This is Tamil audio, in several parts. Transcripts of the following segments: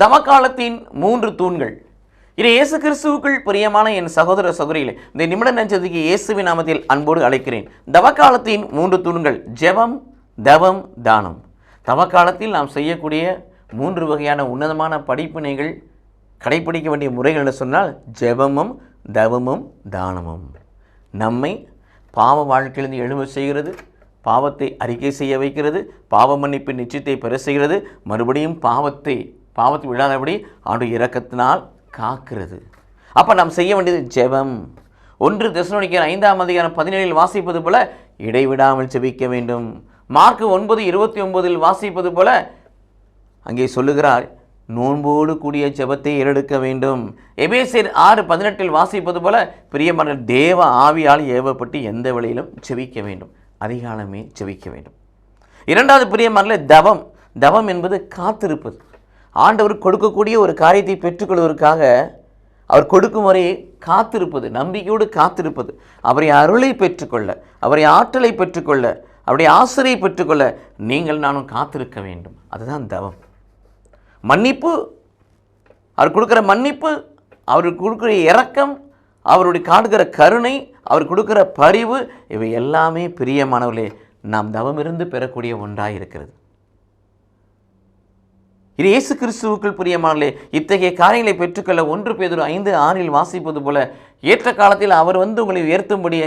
தமக்காலத்தின் மூன்று தூண்கள். இது இயேசு கிறிஸ்துவுக்குள் பிரியமான என் சகோதர சகோதரிகளே இந்த நிமிட நஞ்சதுக்கு இயேசுவின் நாமத்தில் அன்போடு அழைக்கிறேன். தவக்காலத்தின் மூன்று தூண்கள் ஜெபம் தவம் தானம். தவக்காலத்தில் நாம் செய்யக்கூடிய மூன்று வகையான உன்னதமான படிப்பினைகள் கடைப்பிடிக்க வேண்டிய முறைகள் என்று சொன்னால் ஜெபமும் தவமும் தானமும். நம்மை பாவ வாழ்க்கையிலிருந்து எழும்ப செய்கிறது பாவத்தை அறிக்கை செய்ய வைக்கிறது பாவ மன்னிப்பின் நிச்சயத்தை பெற செய்கிறது மறுபடியும் பாவத்தை பாவத்தில் விழாதபடி ஆண்டு இரக்கத்தினால் காக்கிறது. அப்போ நாம் செய்ய வேண்டியது ஜெபம். ஒன்று தெசலோனிக்கர் ஐந்தாம் அதிகாரம் பதினேழில் வாசிப்பது போல இடைவிடாமல் செபிக்க வேண்டும். மார்க் ஒன்பது இருபத்தி ஒன்பதில் வாசிப்பது போல அங்கே சொல்லுகிறார் நோன்போடு கூடிய ஜெபத்தை ஏறெடுக்க வேண்டும். எபேசியர் ஆறு பதினெட்டில் வாசிப்பது போல பிரியமான தேவ ஆவியால் ஏவப்பட்டு எந்த வழியிலும் செவிக்க வேண்டும். அதிகாலமே செவிக்க வேண்டும். இரண்டாவது பிரியமான தவம். தவம் என்பது காத்திருப்பது. ஆண்டவர் கொடுக்கக்கூடிய ஒரு காரியத்தை பெற்றுக்கொள்வதற்காக அவர் கொடுக்கும் வரையை காத்திருப்பது நம்பிக்கையோடு காத்திருப்பது. அவரை அருளை பெற்றுக்கொள்ள அவரை ஆற்றலை பெற்றுக்கொள்ள அவருடைய ஆசிரியை பெற்றுக்கொள்ள நீங்கள் நானும் காத்திருக்க வேண்டும். அதுதான் தவம். மன்னிப்பு அவர் கொடுக்குற மன்னிப்பு அவர் கொடுக்குற இரக்கம் அவருடைய காடுகிற கருணை அவர் கொடுக்குற பரிவு இவை எல்லாமே பிரியமானவர்களே நாம் தவமிருந்து பெறக்கூடிய ஒன்றாக இருக்கிறது. இது இயேசு கிறிஸ்துவுக்குள் பிரியமானே இத்தகைய காரியங்களை பெற்றுக்கொள்ள ஒன்று பேதொரு ஐந்து ஆறில் வாசிப்பது போல ஏற்ற காலத்தில் அவர் வந்து உங்களை உயர்த்தும்படி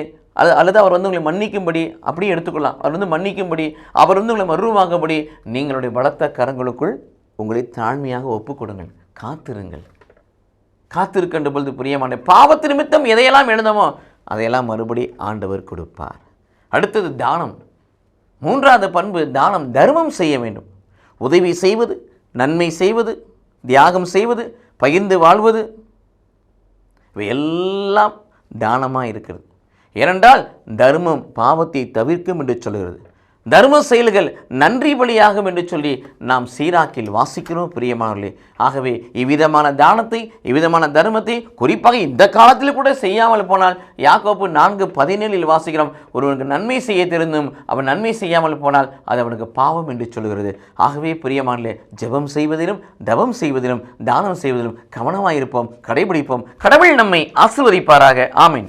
அது அல்லது அவர் வந்து உங்களை மன்னிக்கும்படி அப்படியே எடுத்துக்கொள்ளலாம். அவர் வந்து மன்னிக்கும்படி அவர் வந்து உங்களை மருவமாகும்படி நீங்களுடைய பலத்த கரங்களுக்குள் உங்களை தாழ்மையாக ஒப்புக்கொடுங்கள். காத்திருங்கள். காத்திருக்கின்ற பொழுது பிரியமான பாவத்து நிமித்தம் எதையெல்லாம் எழுந்தமோ அதையெல்லாம் மறுபடி ஆண்டவர் கொடுப்பார். அடுத்தது தானம். மூன்றாவது பண்பு தானம் தர்மம் செய்ய வேண்டும். உதவி செய்வது நன்மை செய்வது தியாகம் செய்வது பகிர்ந்து வாழ்வது இவை எல்லாம் தானமாக இருக்கிறது. ஏனென்றால் தர்மம் பாவத்தை தவிர்க்கும் என்று சொல்கிறது. தர்ம செயல்கள் நன்றி பலியாகும் என்று சொல்லி நாம் சீராக்கில் வாசிக்கிறோம் பிரியமானவர்களே. ஆகவே இவ்விதமான தானத்தை இவ்விதமான தர்மத்தை குறிப்பாக இந்த காலத்தில் கூட செய்யாமல் போனால் யாக்கோப்பு நான்கு பதினேழில் வாசிக்கிறோம் ஒருவனுக்கு நன்மை செய்ய தெரிந்தும் அவன் நன்மை செய்யாமல் போனால் அது அவனுக்கு பாவம் என்று சொல்கிறது. ஆகவே பிரியமானே ஜெபம் செய்வதிலும் தவம் செய்வதிலும் தானம் செய்வதிலும் கவனமாயிருப்போம் கடைபிடிப்போம். கடவுள் நம்மை ஆசிர்வதிப்பாராக. ஆமீன்.